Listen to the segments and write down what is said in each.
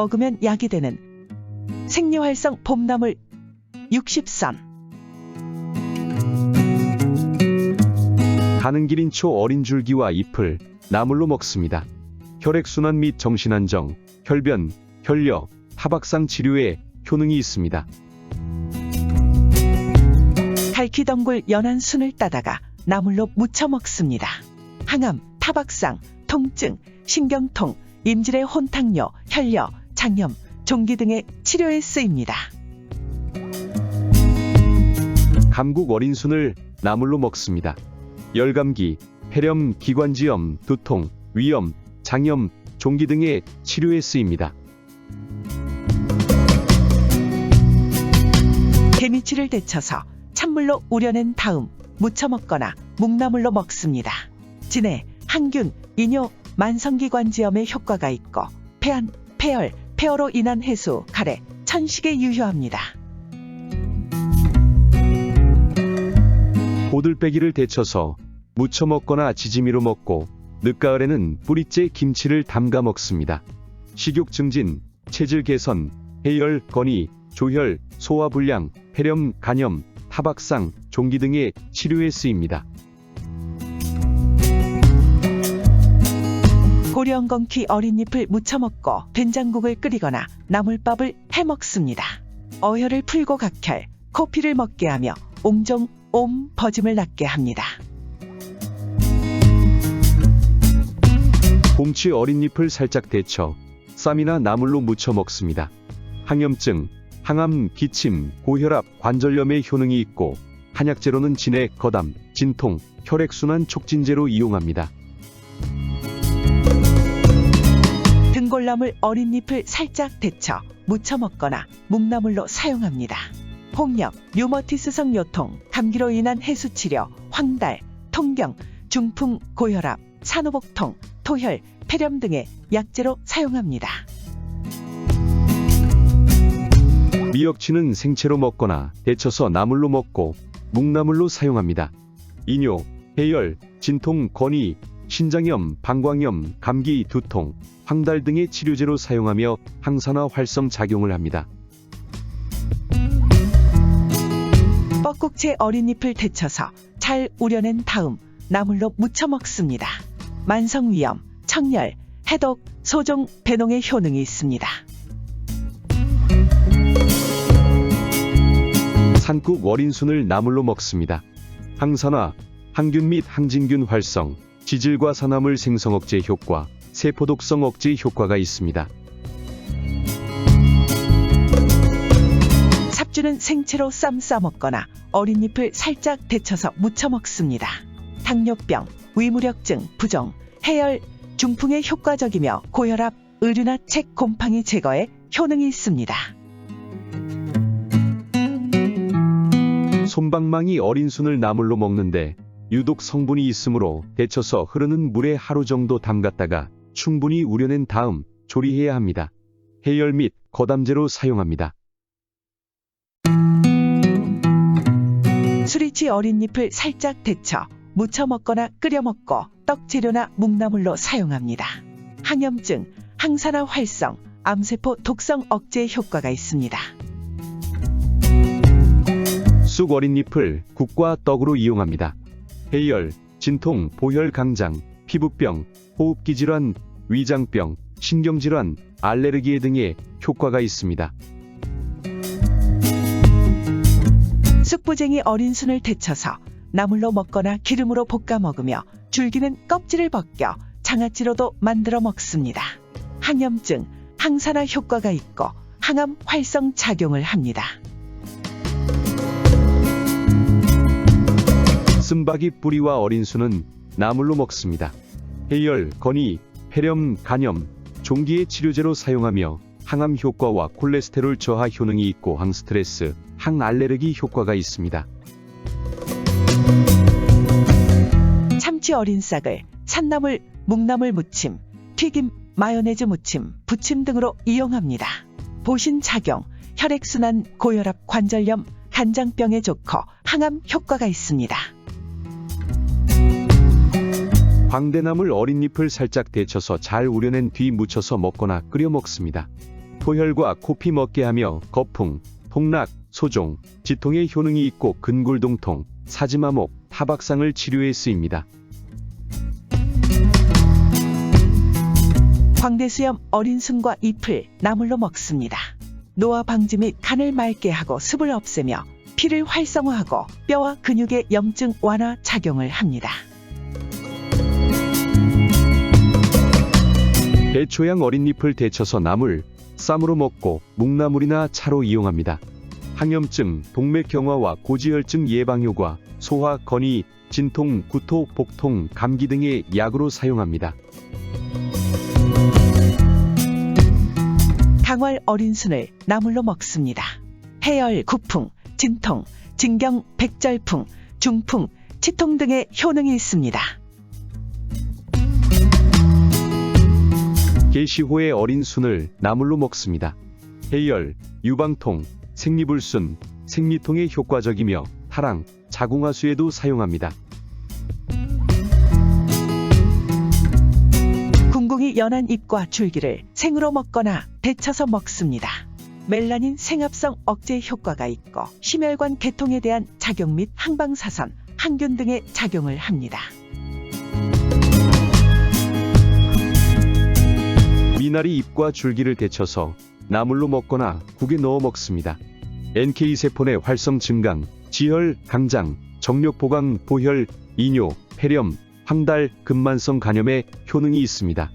먹으면 약이 되는 생리활성 봄나물 60선 가는 길인 초 어린 줄기와 잎을 나물로 먹습니다. 혈액순환 및 정신안정, 혈변, 혈려, 타박상 치료에 효능이 있습니다. 갈퀴덩굴 연한 순을 따다가 나물로 무쳐 먹습니다. 항암, 타박상, 통증, 신경통, 임질의 혼탁뇨, 혈려, 장염, 종기 등의 치료에 쓰입니다. 감국 어린 순을 나물로 먹습니다. 열감기, 폐렴, 기관지염, 두통, 위염, 장염, 종기 등의 치료에 쓰입니다. 개미치를 데쳐서 찬물로 우려낸 다음 무쳐 먹거나 묵나물로 먹습니다. 진해, 항균, 이뇨, 만성기관지염에 효과가 있고 폐안, 폐열, 폐허로 인한 해수, 가래, 천식에 유효합니다. 고들빼기를 데쳐서 무쳐 먹거나 지짐이로 먹고 늦가을에는 뿌리째 김치를 담가 먹습니다. 식욕 증진, 체질 개선, 해열, 건이, 조혈, 소화불량, 폐렴, 간염, 타박상, 종기 등의 치료에 쓰입니다. 고려엉겅퀴 어린잎을 무쳐 먹고 된장국을 끓이거나 나물밥을 해 먹습니다. 어혈을 풀고 각혈, 코피를 먹게 하며 옹종, 옴, 버짐을 낫게 합니다. 곰치 어린잎을 살짝 데쳐 쌈이나 나물로 무쳐 먹습니다. 항염증, 항암, 기침, 고혈압, 관절염에 효능이 있고 한약재로는 진해, 거담, 진통, 혈액순환 촉진제로 이용합니다. 등골나물 어린 잎을 살짝 데쳐 무쳐 먹거나 묵나물로 사용합니다. 홍역, 류머티스성 요통, 감기로 인한 해수치료, 황달, 통경, 중풍, 고혈압, 산후복통, 토혈, 폐렴 등의 약재로 사용합니다. 미역치는 생채로 먹거나 데쳐서 나물로 먹고 묵나물로 사용합니다. 이뇨, 해열, 진통, 건이, 신장염, 방광염, 감기, 두통, 황달 등의 치료제로 사용하며 항산화 활성 작용을 합니다. 뻐꾹채 어린잎을 데쳐서 잘 우려낸 다음 나물로 무쳐 먹습니다. 만성 위염, 청열, 해독, 소종, 배농에 효능이 있습니다. 산국 어린 순을 나물로 먹습니다. 항산화, 항균 및 항진균 활성, 지질과 산화물 생성 억제 효과, 세포 독성 억제 효과가 있습니다. 삽주는 생채로 쌈 싸 먹거나 어린 잎을 살짝 데쳐서 무쳐 먹습니다. 당뇨병, 위무력증, 부종, 해열, 중풍에 효과적이며 고혈압, 의류나 책 곰팡이 제거에 효능이 있습니다. 솜방망이 어린 순을 나물로 먹는데 유독 성분이 있으므로 데쳐서 흐르는 물에 하루 정도 담갔다가 충분히 우려낸 다음 조리해야 합니다. 해열 및 거담제로 사용합니다. 수리치 어린잎을 살짝 데쳐 무쳐 먹거나 끓여 먹고 떡 재료나 묵나물로 사용합니다. 항염증, 항산화 활성, 암세포 독성 억제 효과가 있습니다. 쑥 어린 잎을 국과 떡으로 이용합니다. 해열, 진통, 보혈 강장, 피부병, 호흡기 질환, 위장병, 신경질환, 알레르기 등의 효과가 있습니다. 쑥부쟁이 어린 순을 데쳐서 나물로 먹거나 기름으로 볶아 먹으며 줄기는 껍질을 벗겨 장아찌로도 만들어 먹습니다. 항염증, 항산화 효과가 있고 항암 활성 작용을 합니다. 쓴바기 뿌리와 어린 순은 나물로 먹습니다. 해열, 건이, 폐렴, 간염, 종기의 치료제로 사용하며 항암 효과와 콜레스테롤 저하 효능이 있고 항스트레스, 항알레르기 효과가 있습니다. 참치 어린 싹을 산나물, 묵나물 무침, 튀김, 마요네즈 무침, 부침 등으로 이용합니다. 보신 작용, 혈액순환, 고혈압, 관절염, 간장병에 좋고 항암 효과가 있습니다. 광대나물 어린 잎을 살짝 데쳐서 잘 우려낸 뒤 무쳐서 먹거나 끓여 먹습니다. 소혈과 코피 먹게 하며 거풍, 통락, 소종, 지통의 효능이 있고 근골동통, 사지마목, 타박상을 치료에 쓰입니다. 광대수염 어린 순과 잎을 나물로 먹습니다. 노화 방지 및 간을 맑게 하고 습을 없애며 피를 활성화하고 뼈와 근육의 염증 완화 작용을 합니다. 배초양 어린 잎을 데쳐서 나물, 쌈으로 먹고 묵나물이나 차로 이용합니다. 항염증, 동맥 경화와 고지혈증 예방 효과, 소화, 건이, 진통, 구토, 복통, 감기 등의 약으로 사용합니다. 강월 어린 순을 나물로 먹습니다. 해열, 구풍, 진통, 진경, 백절풍, 중풍, 치통 등의 효능이 있습니다. 계시호의 어린 순을 나물로 먹습니다. 해열, 유방통, 생리불순, 생리통에 효과적이며 타랑, 자궁하수에도 사용합니다. 궁궁이 연한 잎과 줄기를 생으로 먹거나 데쳐서 먹습니다. 멜라닌 생합성 억제 효과가 있고 심혈관 개통에 대한 작용 및 항방사선, 항균 등의 작용을 합니다. 미나리 잎과 줄기를 데쳐서 나물로 먹거나 국에 넣어 먹습니다. NK 세포 내 활성 증강, 지혈, 강장, 정력 보강, 보혈, 이뇨, 폐렴, 황달, 근만성 간염에 효능이 있습니다.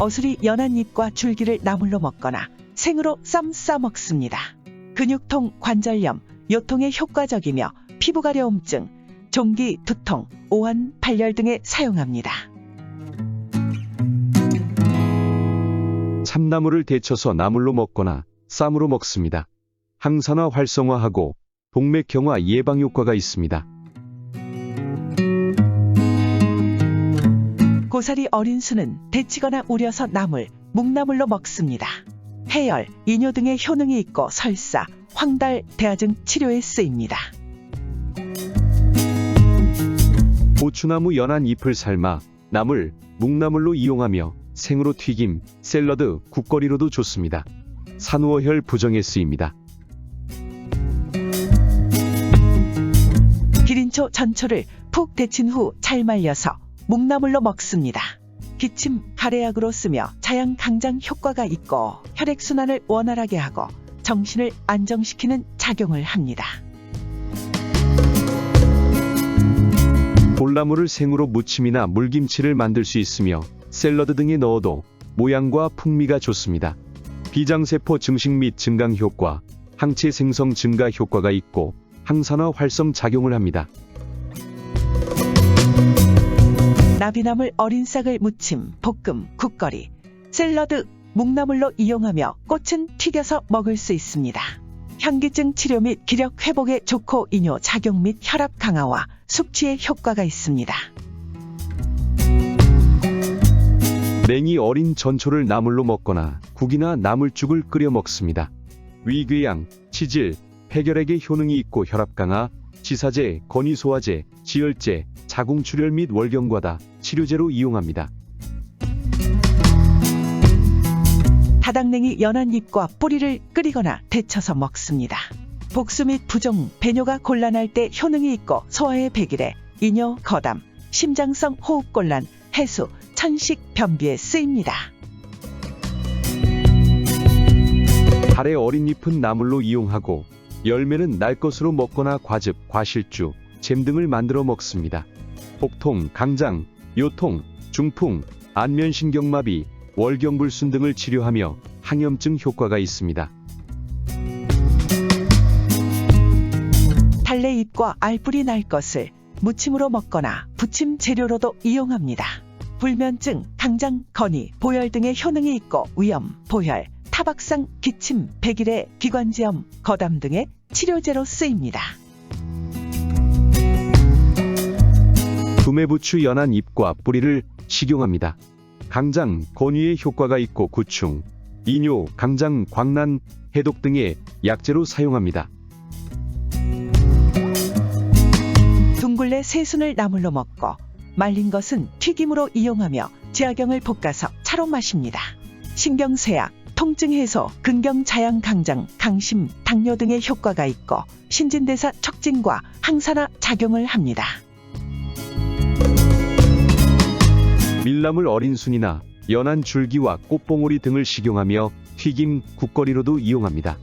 어슬이 연한 잎과 줄기를 나물로 먹거나 생으로 쌈 싸 먹습니다. 근육통, 관절염, 요통에 효과적이며 피부가려움증, 종기, 두통, 오한, 발열 등에 사용합니다. 참나물을 데쳐서 나물로 먹거나 쌈으로 먹습니다. 항산화 활성화하고 동맥경화 예방 효과가 있습니다. 고사리 어린 수는 데치거나 우려서 나물, 묵나물로 먹습니다. 해열, 이뇨 등의 효능이 있고 설사, 황달, 대하증 치료에 쓰입니다. 고추나무 연한 잎을 삶아 나물, 묵나물로 이용하며 생으로 튀김, 샐러드, 국거리로도 좋습니다. 산후어혈 부정에 쓰입니다. 기린초 전초를 푹 데친 후 잘 말려서 묵나물로 먹습니다. 기침, 가래약으로 쓰며 자양 강장 효과가 있고 혈액순환을 원활하게 하고 정신을 안정시키는 작용을 합니다. 볼나물을 생으로 무침이나 물김치를 만들 수 있으며 샐러드 등에 넣어도 모양과 풍미가 좋습니다. 비장세포 증식 및 증강 효과, 항체 생성 증가 효과가 있고 항산화 활성 작용을 합니다. 나비나물 어린 싹을 무침, 볶음, 국거리, 샐러드, 묵나물로 이용하며 꽃은 튀겨서 먹을 수 있습니다. 현기증 치료 및 기력 회복에 좋고 이뇨 작용 및 혈압 강화와 숙취에 효과가 있습니다. 냉이 어린 전초를 나물로 먹거나 국이나 나물죽을 끓여 먹습니다. 위궤양, 치질, 폐결핵에 효능이 있고 혈압 강화, 지사제, 건의소화제, 지혈제, 자궁 출혈 및 월경과다 치료제로 이용합니다. 다당냉이 연한 잎과 뿌리를 끓이거나 데쳐서 먹습니다. 복수 및 부종, 배뇨가 곤란할 때 효능이 있고 소화의 백일에 이뇨, 거담, 심장성 호흡곤란, 해수, 천식, 변비에 쓰입니다. 달의 어린 잎은 나물로 이용하고 열매는 날 것으로 먹거나 과즙, 과실주, 잼 등을 만들어 먹습니다. 복통, 강장, 요통, 중풍, 안면신경마비, 월경불순 등을 치료하며 항염증 효과가 있습니다. 잎과 알뿌리 날 것을 무침으로 먹거나 부침 재료로도 이용합니다. 불면증, 강장, 건이, 보열 등의 효능이 있고 위염, 보혈, 타박상, 기침, 백일의 기관지염, 거담 등의 치료제로 쓰입니다. 두매부추 연한 잎과 뿌리를 식용합니다. 강장, 건위에 효과가 있고 구충, 이뇨, 강장, 광난, 해독 등의 약재로 사용합니다. 둥글레 새순을 나물로 먹고 말린 것은 튀김으로 이용하며 지하경을 볶아서 차로 마십니다. 신경쇠약, 통증 해소, 근경 자양 강장, 강심, 당뇨 등의 효과가 있고 신진대사 촉진과 항산화 작용을 합니다. 밀나물 어린 순이나 연한 줄기와 꽃봉오리 등을 식용하며 튀김, 국거리로도 이용합니다.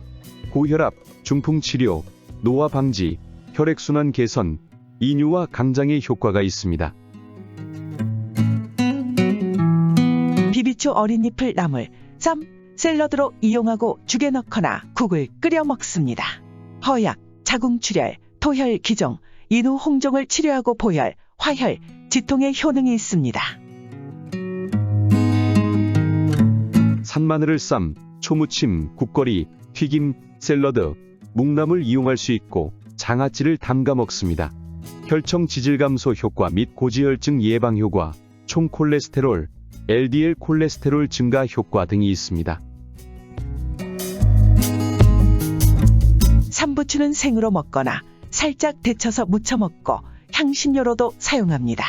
고혈압, 중풍 치료, 노화 방지, 혈액순환 개선, 이뇨와 강장에 효과가 있습니다. 비비추 어린 잎을 나물, 쌈, 샐러드로 이용하고 죽에 넣거나 국을 끓여 먹습니다. 허약, 자궁출혈, 토혈 기종, 인후 홍종을 치료하고 보혈, 화혈, 지통의 효능이 있습니다. 산마늘을 쌈, 초무침, 국거리, 튀김, 샐러드, 묵나물 이용할 수 있고 장아찌를 담가 먹습니다. 혈청 지질 감소 효과 및 고지혈증 예방 효과, 총 콜레스테롤, LDL 콜레스테롤 증가 효과 등이 있습니다. 삼부추는 생으로 먹거나 살짝 데쳐서 무쳐 먹고 향신료로도 사용합니다.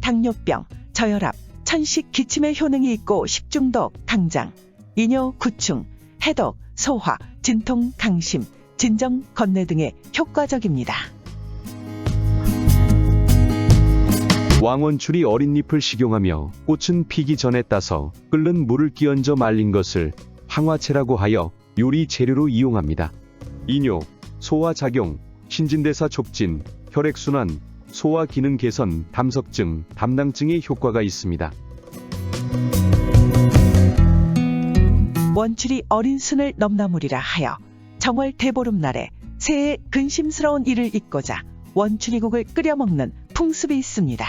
당뇨병, 저혈압, 천식 기침의 효능이 있고 식중독, 강장, 이뇨, 구충, 해독, 소화, 진통, 강심, 진정, 건뇌 등에 효과적입니다. 왕원추리 어린 잎을 식용하며 꽃은 피기 전에 따서 끓는 물을 끼얹어 말린 것을 항화채라고 하여 요리 재료로 이용합니다. 이뇨, 소화 작용, 신진대사 촉진, 혈액순환, 소화 기능 개선, 담석증, 담낭증에 효과가 있습니다. 원출이 어린 순을 넘나물이라 하여 정월 대보름날에 새해 근심스러운 일을 잊고자 원추리국을 끓여 먹는 풍습이 있습니다.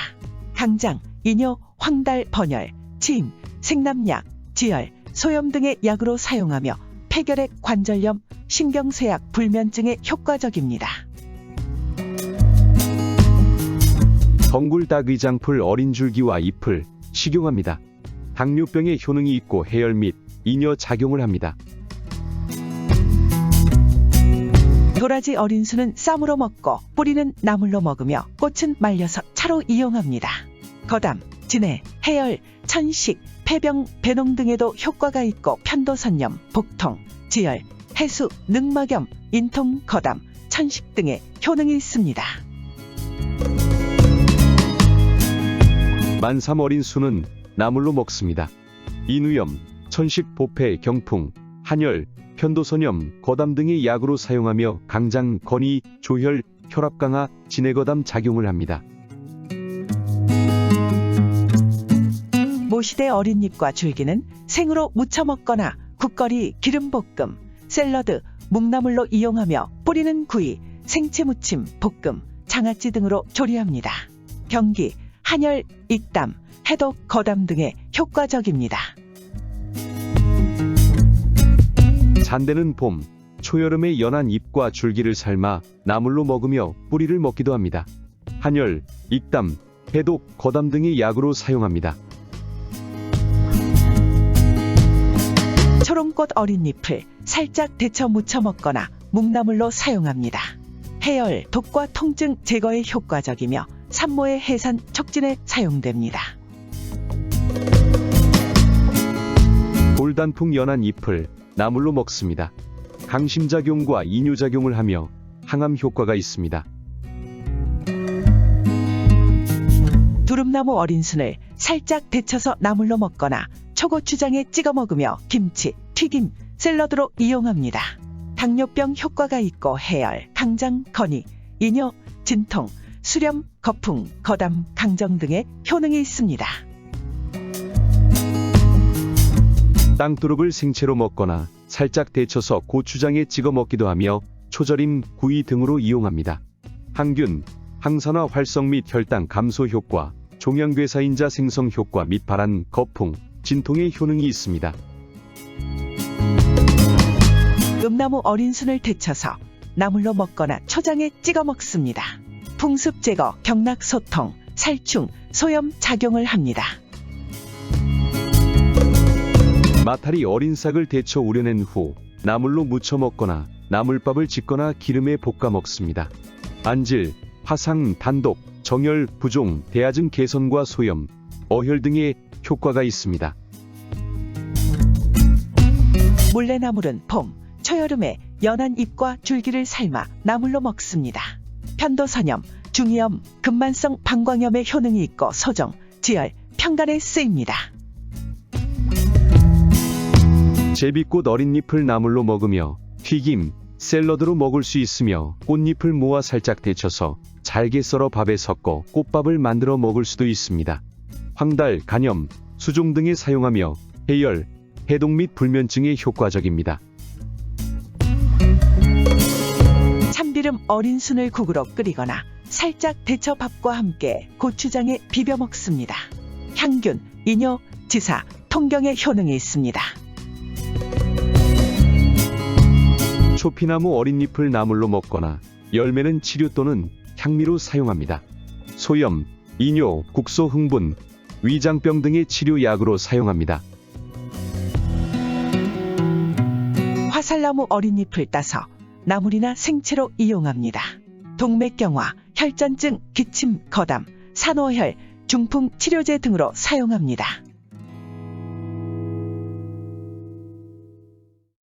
강장, 이뇨, 황달, 번열, 침, 생남약, 지혈, 소염 등의 약으로 사용하며 폐결핵, 관절염, 신경쇠약, 불면증에 효과적입니다. 덩굴닭의장풀 어린 줄기와 잎을 식용합니다. 당뇨병에 효능이 있고 해열 및 이뇨 작용을 합니다. 도라지 어린 순은 쌈으로 먹고 뿌리는 나물로 먹으며 꽃은 말려서 차로 이용합니다. 거담, 진해, 해열, 천식, 폐병, 배농 등에도 효과가 있고 편도선염, 복통, 지혈, 해수, 늑막염, 인통, 거담, 천식 등의 효능이 있습니다. 만삼 어린 수는 나물로 먹습니다. 인후염, 천식, 보폐, 경풍, 한열, 편도선염, 거담 등의 약으로 사용하며 강장, 건이, 조혈, 혈압 강화, 진해거담 작용을 합니다. 모시대 어린 잎과 줄기는 생으로 무쳐 먹거나 국거리, 기름볶음, 샐러드, 묵나물로 이용하며 뿌리는 구이, 생채 무침, 볶음, 장아찌 등으로 조리합니다. 경기, 한열, 익담, 해독, 거담 등에 효과적입니다. 잔대는 봄, 초여름에 연한 잎과 줄기를 삶아 나물로 먹으며 뿌리를 먹기도 합니다. 한열, 익담, 해독, 거담 등의 약으로 사용합니다. 초롱꽃 어린 잎을 살짝 데쳐 무쳐 먹거나 묵나물로 사용합니다. 해열, 독과 통증 제거에 효과적이며 산모의 해산 촉진에 사용됩니다. 돌단풍 연한 잎을 나물로 먹습니다. 강심작용과 이뇨작용을 하며 항암 효과가 있습니다. 두릅나무 어린 순을 살짝 데쳐서 나물로 먹거나 초고추장에 찍어 먹으며 김치, 튀김, 샐러드로 이용합니다. 당뇨병 효과가 있고 해열, 강장, 건이, 이뇨, 진통, 수렴, 거풍, 거담, 강정 등의 효능이 있습니다. 땅두릅을 생채로 먹거나 살짝 데쳐서 고추장에 찍어 먹기도 하며 초절임, 구이 등으로 이용합니다. 항균, 항산화 활성 및 혈당 감소 효과, 종양괴사인자 생성 효과 및 발한, 거풍, 진통의 효능이 있습니다. 음나무 어린 순을 데쳐서 나물로 먹거나 초장에 찍어 먹습니다. 풍습 제거, 경락 소통, 살충, 소염 작용을 합니다. 마타리 어린 싹을 데쳐 우려낸 후 나물로 무쳐 먹거나 나물밥을 짓거나 기름에 볶아 먹습니다. 안질, 화상, 단독, 정열, 부종, 대하증 개선과 소염, 어혈 등의 효과가 있습니다. 물레나물은 봄, 초여름에 연한 잎과 줄기를 삶아 나물로 먹습니다. 편도선염, 중이염, 근만성 방광염의 효능이 있고 소정, 지혈, 평간에 쓰입니다. 제비꽃 어린 잎을 나물로 먹으며 튀김, 샐러드로 먹을 수 있으며 꽃잎을 모아 살짝 데쳐서 잘게 썰어 밥에 섞어 꽃밥을 만들어 먹을 수도 있습니다. 황달, 간염, 수종 등에 사용하며 해열, 해독 및 불면증에 효과적입니다. 참기름 어린 순을 국으로 끓이거나 살짝 데쳐 밥과 함께 고추장에 비벼 먹습니다. 향균, 이뇨, 지사, 통경의 효능이 있습니다. 초피나무 어린 잎을 나물로 먹거나 열매는 치료 또는 향미로 사용합니다. 소염, 이뇨, 국소 흥분, 위장병 등의 치료약으로 사용합니다. 화살나무 어린 잎을 따서 나물이나 생채로 이용합니다. 동맥경화, 혈전증, 기침, 거담, 산호혈, 중풍 치료제 등으로 사용합니다.